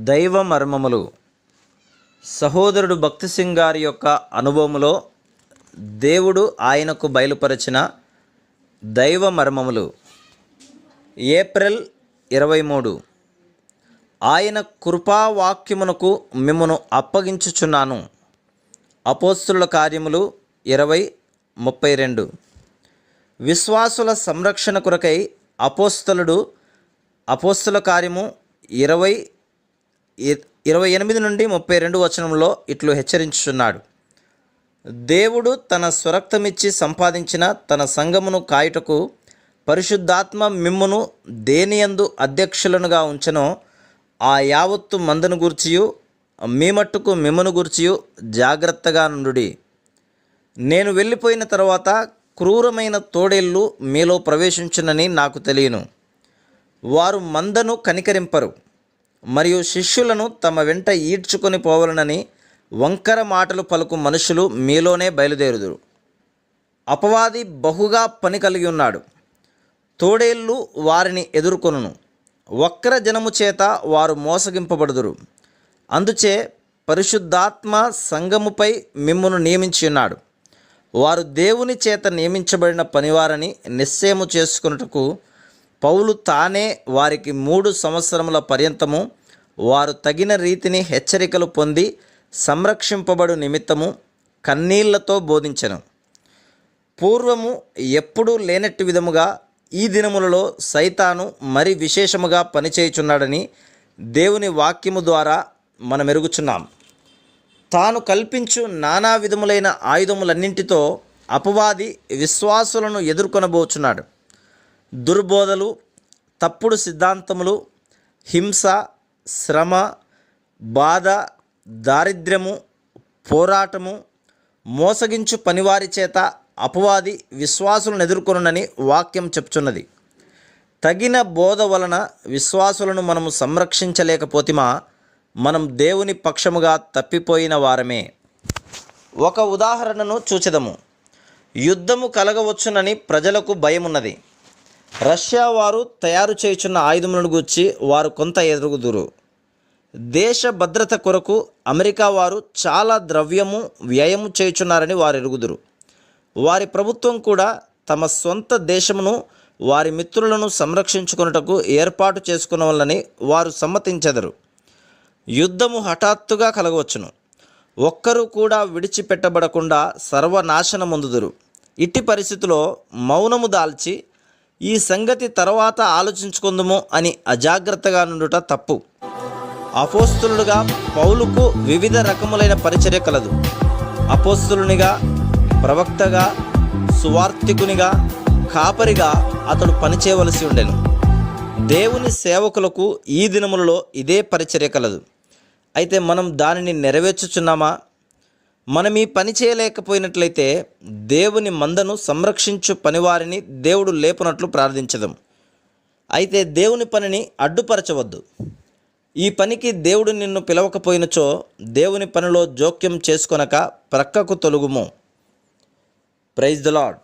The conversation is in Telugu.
దైవ మర్మములు. సహోదరుడు భక్తి సింగ్ గారి యొక్క అనుభవములో దేవుడు ఆయనకు బయలుపరిచిన దైవ మర్మములు. ఏప్రిల్ ఇరవై మూడు. ఆయన కృపావాక్యమునకు మిమ్మను అప్పగించుచున్నాను. అపోస్తుల కార్యములు ఇరవై ముప్పై రెండు. విశ్వాసుల సంరక్షణ కొరకై అపోస్తలుడు అపోస్తుల కార్యము ఇరవై ఇరవై ఎనిమిది నుండి ముప్పై రెండు వచనంలో ఇట్లు హెచ్చరించుచున్నాడు. దేవుడు తన స్వరక్తమిచ్చి సంపాదించిన తన సంఘమును కాయుటకు పరిశుద్ధాత్మ మిమ్మును దేనియందు అధ్యక్షులనుగా ఉంచనో ఆ యావత్తు మందును గూర్చియు మీ మట్టుకు మిమ్మను గూర్చియు జాగ్రత్తగా నుండుడి. నేను వెళ్ళిపోయిన తర్వాత క్రూరమైన తోడేళ్ళు మీలో ప్రవేశించునని నాకు తెలియను. వారు మందను కనికరింపరు. మరియు శిష్యులను తమ వెంట ఈడ్చుకొని పోవలనని వంకర మాటలు పలుకు మనుషులు మీలోనే బయలుదేరుదురు. అపవాది బహుగా పని కలిగి ఉన్నాడు. తోడేళ్ళు వారిని ఎదుర్కొనును. వక్ర జనము చేత వారు మోసగింపబడుదురు. అందుచే పరిశుద్ధాత్మ సంఘముపై మిమ్మును నియమించి ఉన్నాడు. వారు దేవుని చేత నియమించబడిన పనివారని నిశ్చయము చేసుకున్నటకు పౌలు తానే వారికి మూడు సంవత్సరముల పర్యంతము వారు తగిన రీతిని హెచ్చరికలు పొంది సంరక్షింపబడు నిమిత్తము కన్నీళ్ళతో బోధించెను. పూర్వము ఎప్పుడూ లేనట్టు విధముగా ఈ దినములలో సైతాను మరి విశేషముగా పనిచేయుచున్నాడని దేవుని వాక్యము ద్వారా మనం ఎరుగుచున్నాం తాను కల్పించు నానా విధములైన ఆయుధములన్నింటితో అపవాది విశ్వాసులను ఎదుర్కొనబోచున్నాడు. దుర్బోధలు తప్పుడు సిద్ధాంతములు హింస శ్రమ బాధ దారిద్ర్యము పోరాటము మోసగించు పనివారి చేత అపవాది విశ్వాసులను ఎదుర్కొనునని వాక్యం చెప్తున్నది. తగిన బోధ వలన విశ్వాసులను మనము సంరక్షించలేకపోతిమా? మనం దేవుని పక్షముగా తప్పిపోయిన వారమే. ఒక ఉదాహరణను చూచెదము. యుద్ధము కలగవచ్చునని ప్రజలకు భయమున్నది. రష్యా వారు తయారు చేయుచున్న ఆయుధములను గూర్చి వారు కొంత ఎదురుగుదురు దేశ భద్రత కొరకు అమెరికా వారు చాలా ద్రవ్యము వ్యయము చేయుచున్నారని వారు ఎరుగుదురు వారి ప్రభుత్వం కూడా తమ సొంత దేశమును వారి మిత్రులను సంరక్షించుకొనుటకు ఏర్పాటు చేసుకున్న వల్లని వారు సమ్మతించెదరు. యుద్ధము హఠాత్తుగా కలగవచ్చును. ఒక్కరూ కూడా విడిచిపెట్టబడకుండా సర్వనాశనముందుదురు. ఇట్టి పరిస్థితిలో మౌనము దాల్చి ఈ సంగతి తర్వాత ఆలోచించుకుందుము అని అజాగ్రత్తగా నుండుట తప్పు. అపోస్తులుగా పౌలుకు వివిధ రకములైన పరిచర్య కలదు. అపోస్తులునిగా ప్రవక్తగా సువార్థికునిగా కాపరిగా అతడు పనిచేయవలసి ఉండెను. దేవుని సేవకులకు ఈ దినములలో ఇదే పరిచర్య కలదు. అయితే మనం దానిని నెరవేర్చుచున్నామా? మనం ఈ పని చేయలేకపోయినట్లయితే దేవుని మందను సంరక్షించు పనివారిని దేవుడు లేపునట్లు ప్రార్థించదాం. అయితే దేవుని పనిని అడ్డుపరచవద్దు. ఈ పనికి దేవుడు నిన్ను పిలవకపోయినచో దేవుని పనిలో జోక్యం చేసుకొనక ప్రక్కకు తొలుగుము. Praise the lord